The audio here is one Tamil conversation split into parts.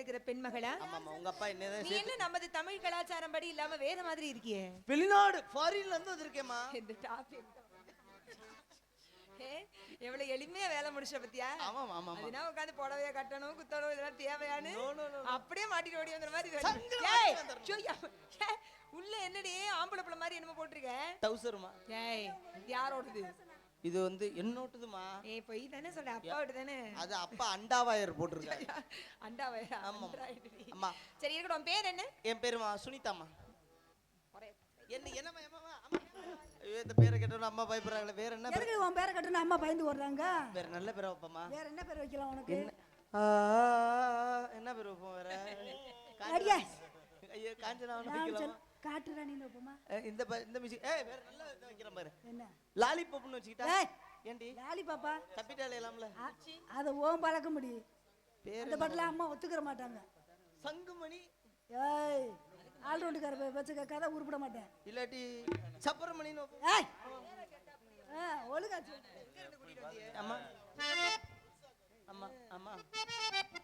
வேலைக்காக சேர்த்திருக்கிற பெண் மகளா ஆமா ஆமா உங்க அப்பா என்னதான் நீ என்ன நமது தமிழ் கலாச்சாரம் படி இல்லாம வேற மாதிரி இருக்கியே? வெளிநாடு ஃபாரின்ல இருந்து வந்திருக்கேம்மா. இந்த டாபிக் எவ்வளவு எளிமையா வேலை முடிச்ச பத்தியா? ஆமா ஆமா அதுனா உட்காந்து புடவைய கட்டணும் குத்தணும் இதெல்லாம் தேவையானு. அப்படியே மாட்டிட்டு ஓடி வந்த மாதிரி உள்ள என்னடி ஆம்பளை பிள்ளை மாதிரி என்னமோ போட்டிருக்க? டவுசருமா ஏய் இது யாரோடது? இது வந்து என்னோட்டுதுமா ஏய் பொய் தானே சொல்ற அப்பாவோட தானே அது அப்பா அண்டாவாயர் போட்டிருக்காரு. அண்டா வயரா? ஆமா. அம்மா. சரி இருக்கட்டும் உன் பேர் என்ன? என் பேருமா சுனிதாம்மா. என்ன என்னம்மா அம்மா ஐயோ இந்த பேரை கேட்டோன்னு அம்மா பயப்படுறாங்களே வேற என்ன எதுக்கு உன் பேரை கட்டணும் அம்மா பயந்து ஓடுறாங்க? வேற நல்ல பேரை வைப்பம்மா. வேற என்ன பேர் வைக்கலாம் உனக்கு? என்ன? பேர் வைப்போம் வேற. ஐயோ காஞ்சனா வைக்கலாமா? காட்டு ராணின்னு வைப்போமா இந்த இந்த மியூசிக் ஏய் வேற நல்ல இதை வைக்கிறேன் பாரு. என்ன? லாலிபாப்னு வச்சுக்கிட்டா ஏய் ஏண்டி? லாலி பாப்பா தப்பிட்டாலே இல்லாமல? அதை ஓம் பழக்க முடியும். பேர் அந்த பாட்டில் அம்மா ஒத்துக்கிற மாட்டாங்க. சங்குமணி. ஏய் ஆல்ரவுண்டுக்கார வச்சுக்க கதை உருப்பிட மாட்டேன். இல்லாட்டி சப்பரமணின்னு. ஏய் ஆ ஒழுங்கா. அம்மா. அம்மா அம்மா.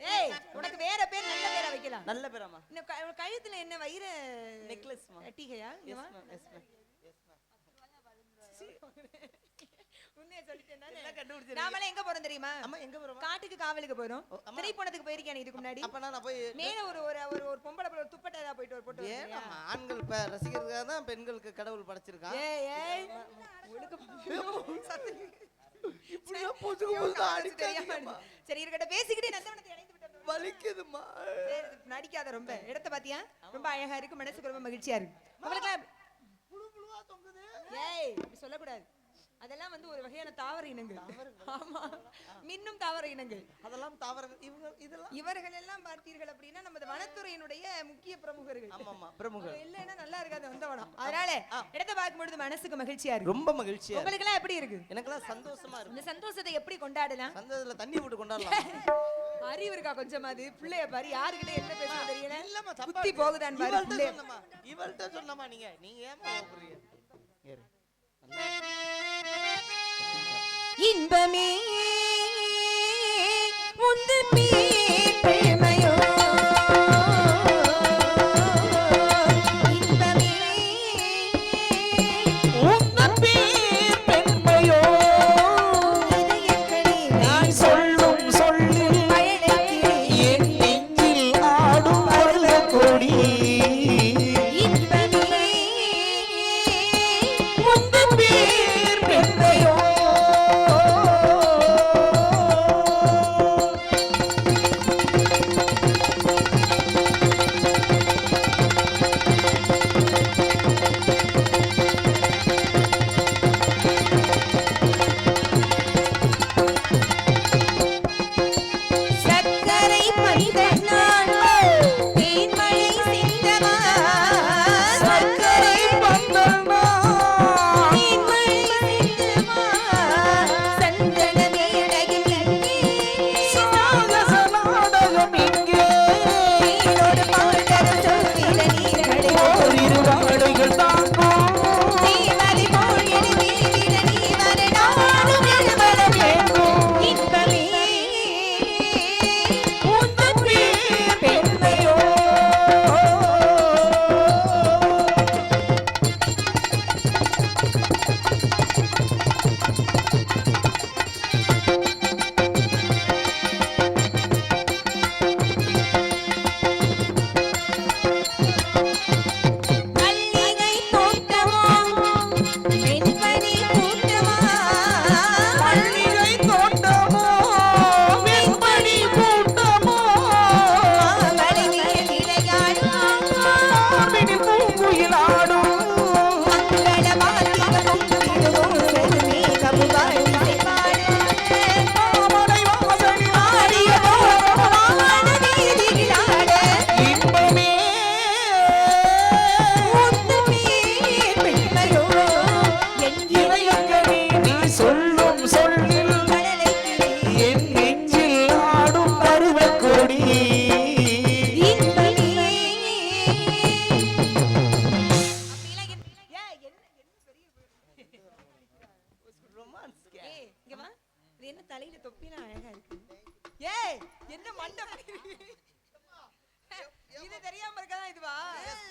ஏய் உனக்கு வேற பேர் நல்ல பேரா வைக்கலாம். நல்ல பேராம்மா. இந்த கழுத்துல என்ன வயிற நெக்லஸ்மா டீகையா. நாமெல்லாம் எங்க போறோம் தெரியுமா? அம்மா எங்க போறோமா? காட்டுக்கு காவலுக்கு போறோம். திரைப்படத்துக்கு போயிருக்கேன் இதுக்கு முன்னாடி. அப்ப நான் போய் மேல ஒரு ஒரு ஒரு பொம்பளை பிள்ளை ஒரு துப்பட்டா போயிட்டு ஒரு போட்டு ஆண்கள் இப்ப ரசிக்கிறதுக்காக தான் பெண்களுக்கு கடவுள் படைச்சிருக்கான். ஏய் ஏய். ஒழுக்க இப்படியே போச்சு தெரியாம சரி இருக்கட்டும். பேசிக்கிட்டே நந்தவனத்தை விட்டோம் வலிக்குதுமா நடிக்காத ரொம்ப. இடத்த பாத்தியா? ரொம்ப அழகா இருக்கு. மனசுக்கு ரொம்ப மகிழ்ச்சியா இருக்கு. உங்களுக்கு ஏய் சொல்லக்கூடாது. அதெல்லாம் வந்து ஒரு வகையான தாவர இனங்கள். ஆமா. மின்னும் தாவர இனங்கள். அதெல்லாம் தாவரங்கள் இவங்க இதெல்லாம் இவர்கள் எல்லாம் பார்த்தீர்கள் அப்படின்னா நமது வனத்துறையினுடைய முக்கிய பிரமுகர்கள். ஆமாமா பிரமுகர். இல்லைன்னா நல்லா இருக்காது வந்தவனம் அதனால இடத்த பார்க்கும் பொழுது மனசுக்கு மகிழ்ச்சியா இருக்கு. ரொம்ப மகிழ்ச்சியா இருக்கு. உங்களுக்கு எல்லாம் எப்படி இருக்கு? எனக்கெல்லாம் சந்தோஷமா இருக்கு. இந்த சந்தோஷத்தை எப்படி கொண்டாடலாம்? சந்தோஷத்துல தண்ணி போட்டு கொண்டாடலாம். அறிவு இருக்கா கொஞ்சமாது பிள்ளைய பாரு யாருக்கிட்ட என்ன பேச தெரியல? இல்லம்மா குத்தி போகுதான் பாரு பிள்ளைய சொன்னமா இவள்கிட்ட சொன்னமா நீங்க. நீங்க ஏறு இன்பமே உந்தன் என்ன மண்டம்? இது தெரியாம இருக்கதா இதுவா?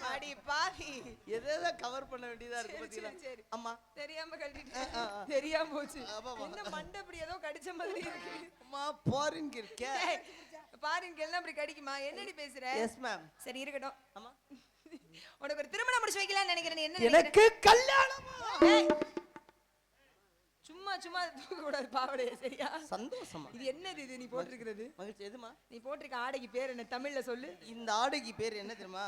அடி பாவி. எதை கவர் பண்ண வேண்டியதா இருக்கு பாத்தீங்களா சரி. அம்மா. தெரியாம ஆ. தெரியாம போச்சு. ஆமா, ஆமா. என்ன மண்டை இப்படி ஏதோ கடிச்ச மாதிரி இருக்கு? அம்மா போரின் இருக்க பாருங்க எல்லாம் இப்படி கடிக்குமா? என்னடி பேசுற? எஸ் மேம் சரி இருக்கட்டும். அம்மா. உனக்கு ஒரு திருமணம் முடிச்சு வைக்கலாம்னு நினைக்கிறேன். என்ன? எனக்கு கல்யாணமா? சும்மா சும்மா தூக்க கூடாது பாவடைய சரியா? சந்தோஷமா? இது என்னது இது? நீ போட்டிருக்கிறது? மகிழ்ச்சி. எதுமா நீ போட்டிருக்க ஆடைக்கு பேர் என்ன? தமிழ்ல சொல்லு. இந்த ஆடைக்கு பேர் என்ன தெரியுமா.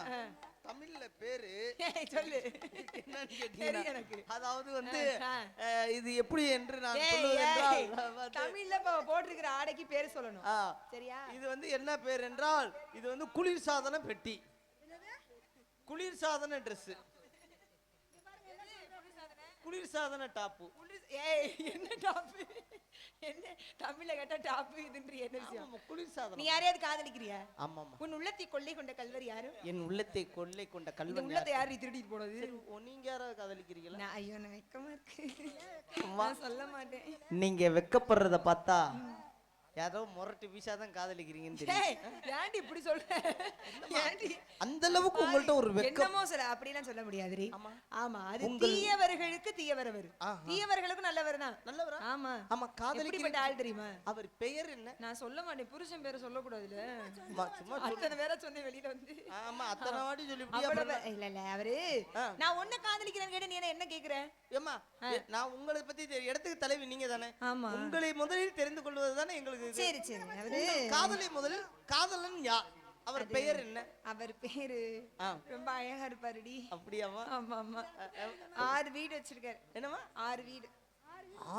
தமிழ்ல பேரு சொல்லு. எனக்கு. அதாவது வந்து இது எப்படி என்று நான் தமிழ்ல போட்டிருக்கிற ஆடைக்கு பேர் சொல்லணும். சரியா? இது வந்து என்ன பேர் என்றால் இது வந்து குளிர் சாதன பெட்டி. குளிர் சாதன குளிர் சாதன டாப்பு. குளிர்- ஏய் என்ன டாப் என்ன? தமிழ்ல கேட்டா டாப் இதுன்ற என்ன விஷயம்? ஆமாம், குளிர் நீ யாரையாவது காதலிக்கிறியா? ஆமாமா உன் உள்ளத்தை கொள்ளை கொண்ட கல்வர் யாரு? என் உள்ளத்தை கொள்ளை கொண்ட கல்வன் உள்ளத்தை யாரு? திருடிட்டு போனது? நீங்க யாராவது காதலிக்கிறீங்களா? நான் ஐயோ நான் வெக்கமா இருக்கு. சொல்ல மாட்டேன். நீங்க வெக்கப்படுறத பார்த்தா யாரோ முரட்டு வீசா தான் காதலிக்கிறீங்கன்னு ஏன்டி இப்படி சொல்ற? ஏன்டி? அந்த அளவுக்கு உங்கள்ட்ட ஒரு வெக்கம் என்னமோ சொல்ல அப்படிலாம் சொல்ல முடியாதுரி ஆமா. அது தீயவர்களுக்கு தீயவரவர் ஆஹா. தீயவர்களுக்கும் நல்லவர் தான். நல்லவரா? ஆமா. ஆமா காதலிக்கிற ஆள் தெரியுமா? அவர் பெயர் என்ன? நான் சொல்ல மாட்டேன் புருஷன் பேரை சொல்லக்கூடாதுல்ல சும்மா சும்மா. அத்தனை பேரை சொன்னேன் வெளியில வந்து. ஆமா அத்தனை வாட்டி சொல்லி இல்ல இல்ல அவரு. நான் ஒன்ன காதலிக்கிறேன்னு கேட்டு நீ என்ன கேக்குற? ஏமா நான் உங்களை பத்தி இடத்துக்கு தலைவி நீங்க தானே உங்களை முதலில் தெரிந்து கொள்வது தானே எங்களுக்கு இது. சரி சரி. அவரு காதலை முதலில் காதலன் யார் அவர் பெயர் என்ன? அவர் பேரு. ரொம்ப அழகா இருப்பாருடி. அப்படியாமா ஆமா ஆமா ஆறு வீடு வச்சிருக்காரு. என்னமா ஆறு வீடு.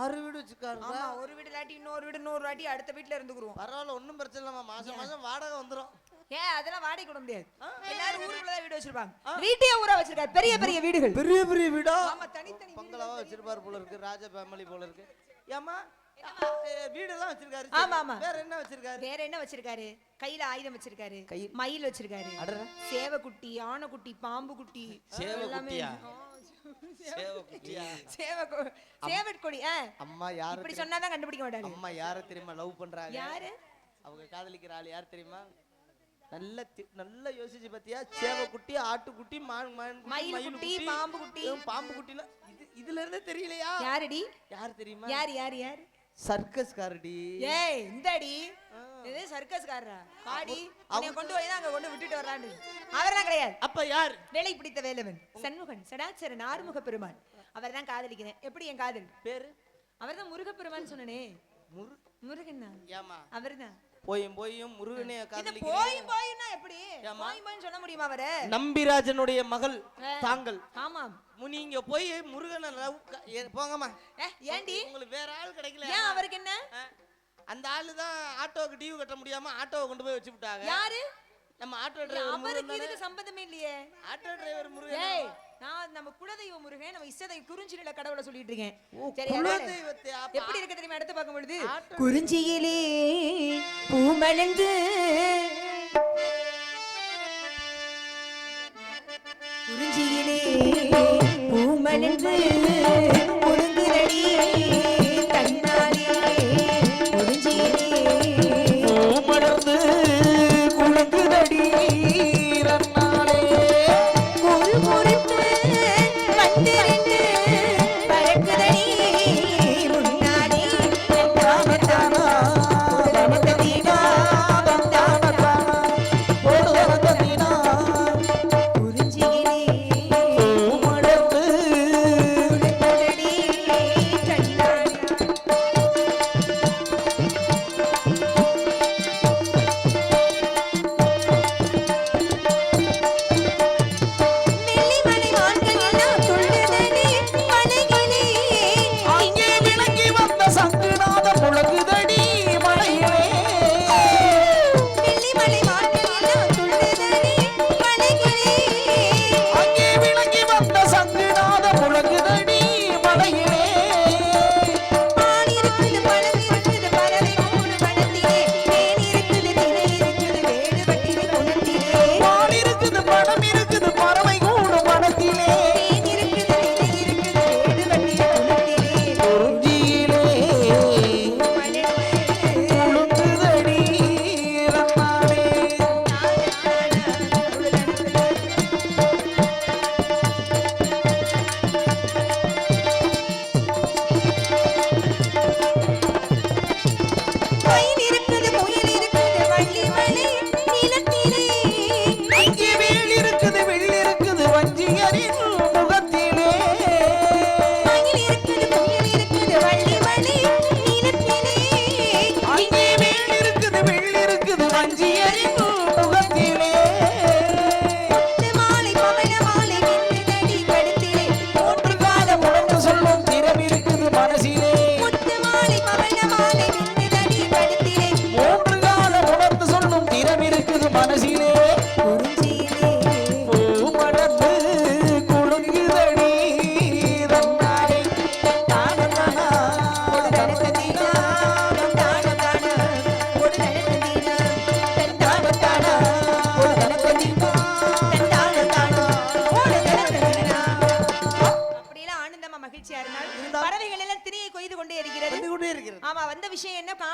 ஆறு வீடு வச்சிருக்காரு ஆமா ஒரு வீடு இல்லாட்டி இன்னொரு வீடு இன்னொரு வாட்டி அடுத்த வீட்டுல இருந்துக்குருவோம். பரவாயில்ல ஒண்ணும் பிரச்சனை இல்லம்மா. மாசம் மாசம் வாடகை வந்துரும். ஏன்? அதெல்லாம் வாடகை கூட முடியாது. எல்லாரும் ஊருக்குள்ளதான் வீடு வச்சிருப்பாங்க. வீட்டையே ஊரா வச்சிருக்காரு. பெரிய பெரிய வீடுகள். பெரிய பெரிய வீடா? ஆமா தனித்தனி பங்களாவா வச்சிருப்பாரு போல இருக்கு. ராஜ ஃபேமிலி போல இருக்கு. ஏமா வீடெல்லாம் வச்சிருக்காரு ஆமா, சரி. ஆமா. வேற என்ன வச்சிருக்காரு? வேற என்ன வச்சிருக்காரு? கையில ஆயுதம் வச்சிருக்காரு. கையில்- மயில் வச்சிருக்காரு. அடடா. சேவக்குட்டி ஆனைக்குட்டி பாம்பு குட்டி சேவக்குட்டியா? அம்மா யாரு இப்படி? சொன்னாதான் கண்டுபிடிக்க மாட்டாங்க அம்மா யார தெரியுமா லவ் பண்றாங்க? யாரு? அவங்க காதலிக்கிற ஆள் யார் தெரியுமா? நல்ல நல்லா யோசிச்சு பாத்தியா? சேவக்குட்டி ஆட்டுக்குட்டி மான் மான் மயில் குட்டி, பாம்பு குட்டி. பாம்பு குட்டில இது இதுல இருந்தே தெரியலையா? யாருடி? யார் தெரியுமா? யார் யார் யார்? சர்க்கஸ் காரடி ஏய் இந்தடி. இது சர்க்கஸ்காரரா? பாடி அவனை கொண்டு போய் அங்க கொண்டு விட்டுட்டு வர்றான்னு அவர்தான் கிடையாது. அப்ப யார்? வேலை பிடித்த வேலவன் சண்முகன் சடாச்சரன் ஆறுமுக பெருமான் அவர் தான் காதலிக்கிறேன். எப்படி என் காதல்? பேரு? அவர்தான் முருகப்பெருமான் சொன்னனே. முரு முருகன் தான். அவர்தான். போயும் போயும் முருகனே காதலிக்கிறேன். போய் போயின்னா எப்படி? போய் போயின்னு சொல்ல முடியுமா அவரை? நம்பிராஜனுடைய மகள். தாங்கள். ஆமாம் மு- நீங்க போய் முருகனை ஏ, போங்கம்மா. ஏண்டி? உங்களுக்கு வேற ஆள் கிடைக்கல. ஏன் அவருக்கு என்ன? அந்த ஆளு தான் ஆட்டோவுக்கு டியூ கட்ட முடியாம ஆட்டோவை கொண்டு போய் வச்சு விட்டாங்க யாரு? நம்ம ஆட்டோ டிரைவர் அவருக்கு இதுக்கு சம்பந்தமே இல்லையே. ஆட்டோ டிரைவர் முருகன் நான் நம்ம குலதெய்வ முருகன் நம்ம இஷ்டதெய்வ குறிஞ்சியில கடவுளை சொல்லிட்டு இருக்கேன். சரி குலதெய்வத்தை எப்படி இருக்கு தெரியுமா அடுத்து பார்க்கும் பொழுது? குறிஞ்சியிலே பூமலர்ந்து குறிஞ்சியிலே பூமலர்ந்து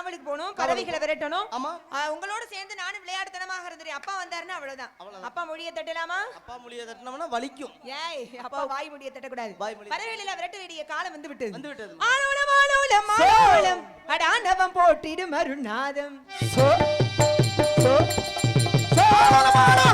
காவலுக்கு போகணும் பறவைகளை விரட்டணும். ஆமா. உங்களோட சேர்ந்து நானும் விளையாட்டுத்தனமாக இருந்தேன் அப்பா வந்தாருன்னா அவ்வளவுதான். அப்பா மொழியை தட்டலாமா? அப்பா மொழியை தட்டினோம்னா வலிக்கும். ஏய் அப்பா வாய் முடிய தட்டக்கூடாது. பறவைகள் எல்லாம் விரட்ட வேண்டிய காலம் வந்து விட்டது. வந்து விட்டது ஆலோலம் ஆலோலம் ஆலோலம் அடாண்டவம் போட்டிடும் அருணாதம். சோ. சோ. ஆலோலம்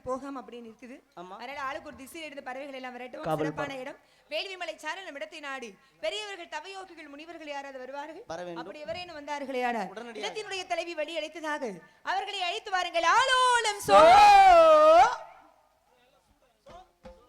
பறவைகள் போகாம அப்படின்னு இருக்குது. அதனால ஆளுக்கு ஒரு திசை எடுத்து பறவைகள் எல்லாம் விரட்டும். சிறப்பான இடம். வேள்விமலை சாரல் நம் இடத்தை நாடி. பெரியவர்கள் தவயோகிகள் முனிவர்கள் யாராவது வருவார்கள். அப்படி எவரேனும் வந்தார்களே ஆனால். இடத்தினுடைய தலைவி வழி அழைத்ததாக. அவர்களை அழைத்து வாருங்கள். ஆலோலம் சோ